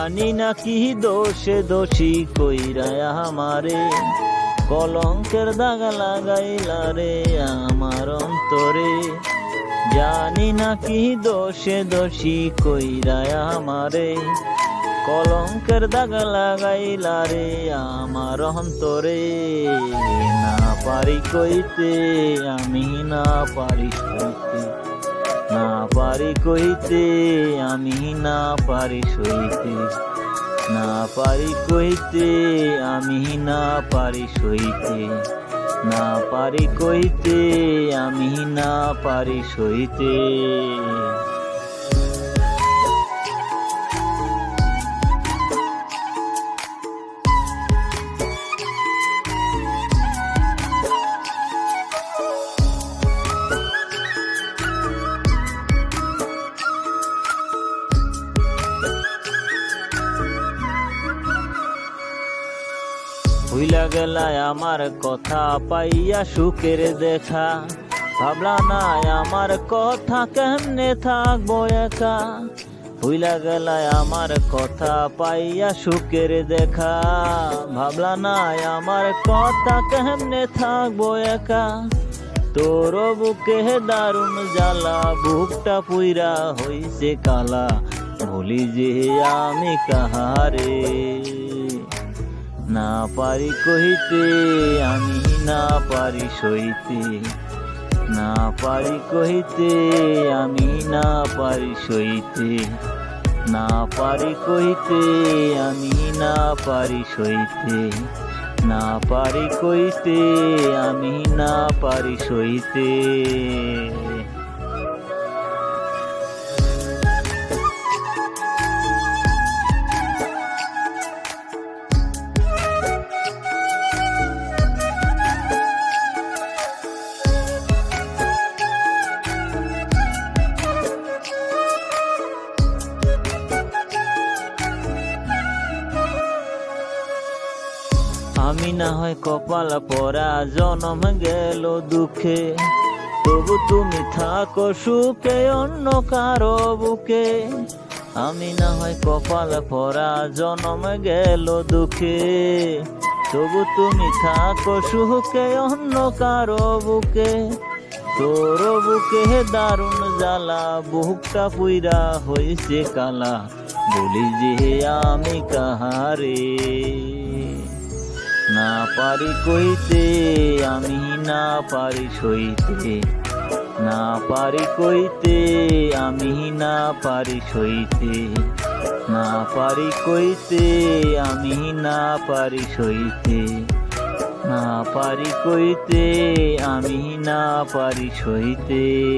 জানি না কি দোষে দোষী কইরা আমারে। কলঙ্কের দাগ লাগাইলা রে আমার অন্তরে। জানি না কি দোষে দোষী কইরা আমারে। কলঙ্কের দাগ লাগাইলা রে আমার অন্তরে। না পারি কইতে, আমি না পারি সইতে না পারি কইতে, আমি না পারি সইতে। না পারি কইতে, আমি না পারি সইতে। না পারি কইতে, আমি না পারি সইতে। ভুইলা গেলায় আমার কথা পাইয়া সুখের দেখা। ভাবলা নাই আমার কথা কেমনে থাকব একা। ভুইলা গেলায় আমার কথা পাইয়া সুখের দেখা। ভাবলা নাই আমার কথা কেমনে থাকব একা। তোর বুকে দারুণ জ্বালা, বুকটা পুইরা হইছে কালা। ভুলি যে আমি কাহারে। না পারি কহিতে, আমি না পারি সইতে। না পারি কহিতে, আমি না পারি সইতে। না পারি কহিতে, আমি না পারি সইতে। না পারি কইতে আমি না পারি সইতে। আমি না হয় কপাল পরা জনম গেল দুঃখে। তবু তুমি থাকো সুখে, অন্য কারও বুকে। আমি না হয় কপাল পরা জনম গেল দুঃখে। তবু তুমি থাকো সুখে, অন্য কারও বুকে। তোর বুকে দারুণ জ্বালা, বুকটা পুইরা হইছে কালা। বলি যে আমি কাহারে? না পারি কইতে, আমি না পারি সইতে। না পারি কইতে, আমি না পারি সইতে। না পারি কইতে, আমি না পারি সইতে। না পারি কইতে, আমি না পারি সইতে।